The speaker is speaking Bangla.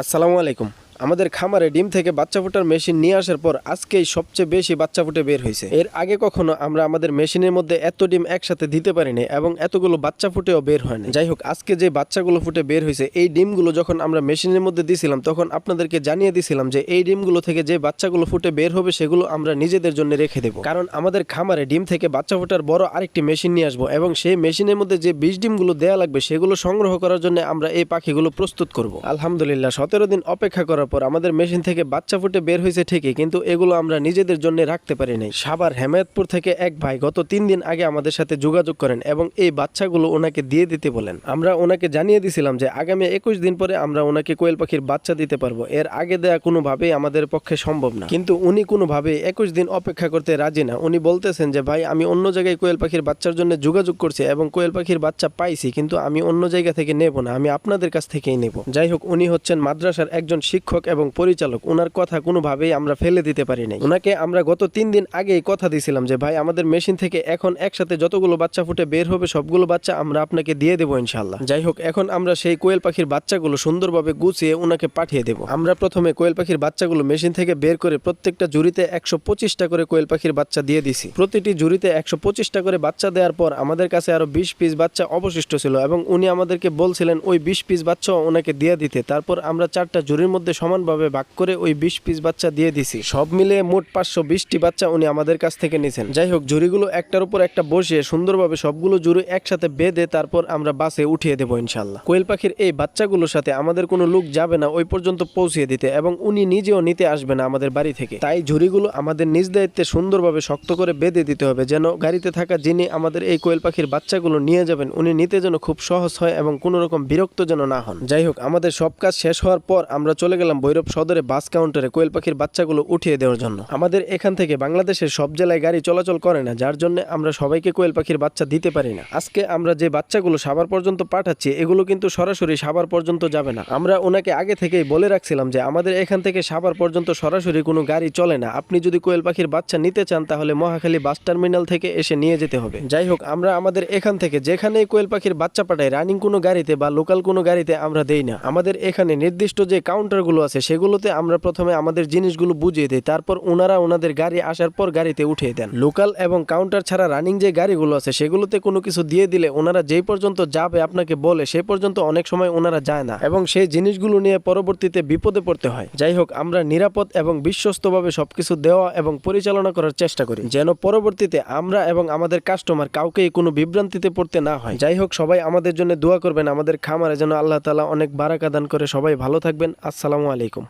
আসসালামু আলাইকুম। আমাদের খামারে ডিম থেকে বাচ্চা ফোটার মেশিন নিয়ে আসার পর আজকেই সবচেয়ে বেশি বাচ্চা ফুটে বের হয়েছে। এর আগে কখনো আমরা আমাদের মেশিনের মধ্যে এত ডিম একসাথে দিতে পারিনি এবং এতগুলো বাচ্চা ফুটেও বের হয়নি। যাই হোক আজকে যে বাচ্চাগুলো ফুটে বের হয়েছে, এই ডিমগুলো যখন আমরা মেশিনের মধ্যে দিছিলাম, তখন আপনাদেরকে জানিয়ে দিছিলাম যে এই ডিমগুলো থেকে যে বাচ্চাগুলো ফুটে বের হবে, সেগুলো আমরা নিজেদের জন্য রেখে দেবো। কারণ আমাদের খামারে ডিম থেকে বাচ্চা ফোটার বড় আরেকটি মেশিন নিয়ে আসব এবং সেই মেশিনের মধ্যে যে বিষ ডিমগুলো দেওয়া লাগবে, সেগুলো সংগ্রহ করার জন্য আমরা এই পাখিগুলো প্রস্তুত করব। আলহামদুলিল্লাহ, সতেরো দিন অপেক্ষা করার পর আমাদের মেশিন থেকে বাচ্চা ফুটে বের হয়েছে ঠিকই, কিন্তু এগুলো আমরা নিজেদের জন্য রাখতে পারি নাই। সাবার হেমায়তপুর থেকে এক ভাই গত তিন দিন আগে আমাদের সাথে যোগাযোগ করেন এবং এই বাচ্চাগুলো ওনাকে দিয়ে দিতে বলেন। আমরা ওনাকে জানিয়ে দিছিলাম যে আগামী একুশ দিন পরে আমরা ওনাকে কোয়েল পাখির বাচ্চা দিতে পারব। এর আগে দেয়া কোনোভাবেই আমাদের পক্ষে সম্ভব না। কিন্তু উনি কোনোভাবেই একুশ দিন অপেক্ষা করতে রাজি না। উনি বলতেছেন যে, ভাই, আমি অন্য জায়গায় কোয়েল পাখির বাচ্চার জন্য যোগাযোগ করছি এবং কোয়েল পাখির বাচ্চা পাইছি, কিন্তু আমি অন্য জায়গা থেকে নেব না। আমি আপনাদের কাছ থেকেই নেব। যাই হোক, উনি হচ্ছেন মাদ্রাসার একজন শিক্ষক। এবং পরিচালক ওনার কথা কোনোভাবেই আমরা ফেলে দিতে পারি নাই। ওনাকে আমরা গত তিন দিন আগেই কথা দিয়েছিলাম যে, ভাই, আমাদের মেশিন থেকে এখন একসাথে যতগুলো বাচ্চা ফুটে বের হবে, সবগুলো বাচ্চা আমরা আপনাকে দিয়ে দেবো ইনশাল্লাহ যাই হোক, এখন আমরা সেই কোয়েল পাখির বাচ্চাগুলো সুন্দরভাবে গুছিয়ে ওনাকে পাঠিয়ে দেবো। আমরা প্রথমে কোয়েল পাখির বাচ্চাগুলো মেশিন থেকে বের করে প্রত্যেকটা জুড়িতে একশো পঁচিশটা করে কোয়েল পাখির বাচ্চা দিয়ে দিছি। প্রতিটি জুড়িতে একশো পঁচিশটা করে বাচ্চা দেওয়ার পর আমাদের কাছে আরও বিশ পিস বাচ্চা অবশিষ্ট ছিল এবং উনি আমাদেরকে বলছিলেন, ওই বিশ পিস বাচ্চাও ওনাকে দিয়ে দিতে। তারপর আমরা চারটা জুড়ির মধ্যে সমানভাবে ভাগ করে ওই বিশ পিস বাচ্চা দিয়ে দিছি। সব মিলে মোট পাঁচশো বিশটি বাচ্চা উনি আমাদের কাছ থেকে নিছেন। যাই হোক জুড়িগুলো একটার উপর একটা বসিয়ে সুন্দরভাবে সবগুলো জুড়ি একসাথে বেঁধে তারপর আমরা বাসে উঠিয়ে দেবো ইনশাল্লাহ কোয়েল পাখির এই বাচ্চাগুলোর সাথে আমাদের কোনো লোক যাবে না, ওই পর্যন্ত পৌঁছিয়ে দিতে এবং উনি নিজেও নিতে আসবে না আমাদের বাড়ি থেকে। তাই ঝুড়িগুলো আমাদের নিজ দায়িত্বে সুন্দরভাবে শক্ত করে বেঁধে দিতে হবে যেন গাড়িতে থাকা যিনি আমাদের এই কোয়েল পাখির বাচ্চাগুলো নিয়ে যাবেন, উনি নিতে যেন খুব সহজ হয় এবং কোনো রকম বিরক্ত যেন না হন। যাই হোক, আমাদের সব কাজ শেষ হওয়ার পর আমরা চলে গেলাম ভৈরব সদরে বাস কাউন্টারে কোয়েল পাখির বাচ্চাগুলো উঠিয়ে দেওয়ার জন্য। আমাদের এখান থেকে বাংলাদেশের সব জেলায় গাড়ি চলাচল করে না, যার জন্য আমরা সবাইকে কোয়েল পাখির বাচ্চা দিতে পারি না। আজকে আমরা যে বাচ্চাগুলো সাভার পর্যন্ত পাঠাচ্ছি, এগুলো কিন্তু সরাসরি সাভার পর্যন্ত যাবে না। আমরা ওনাকে আগে থেকেই বলে রাখছিলাম যে, আমাদের এখান থেকে সাভার পর্যন্ত সরাসরি কোনো গাড়ি চলে না। আপনি যদি কোয়েল পাখির বাচ্চা নিতে চান, তাহলে মহাখালী বাস টার্মিনাল থেকে এসে নিয়ে যেতে হবে। যাই হোক, আমরা আমাদের এখান থেকে যেখানেই কোয়েল পাখির বাচ্চা পাঠাই রানিং কোনো গাড়িতে বা লোকাল কোনো গাড়িতে আমরা দেই না। আমাদের এখানে নির্দিষ্ট যে কাউন্টারগুলো আছে, সেগুলোতে আমরা প্রথমে আমাদের জিনিসগুলো বুঝিয়ে দিই, তারপর ওনারা ওনাদের গাড়ি আসার পর গাড়িতে উঠিয়ে দেন। লোকাল এবং কাউন্টার ছাড়া রানিং যে গাড়িগুলো আছে, সেগুলোতে কোনো কিছু দিয়ে দিলে ওনারা যেই পর্যন্ত যাবে আপনাকে বলে সেই পর্যন্ত অনেক সময় ওনারা যায় না এবং সেই জিনিসগুলো নিয়ে পরবর্তীতে বিপদে পড়তে হয়। যাই হোক, আমরা নিরাপদ এবং বিশ্বস্তভাবে সবকিছু দেওয়া এবং পরিচালনা করার চেষ্টা করি, যেন পরবর্তীতে আমরা এবং আমাদের কাস্টমার কাউকেই কোনো বিভ্রান্তিতে পড়তে না হয়। যাই হোক, সবাই আমাদের জন্য দোয়া করবেন, আমাদের খামারে যেন আল্লাহ তালা অনেক বারাকা দান করে। সবাই ভালো থাকবেন। আসসালামু علیکم۔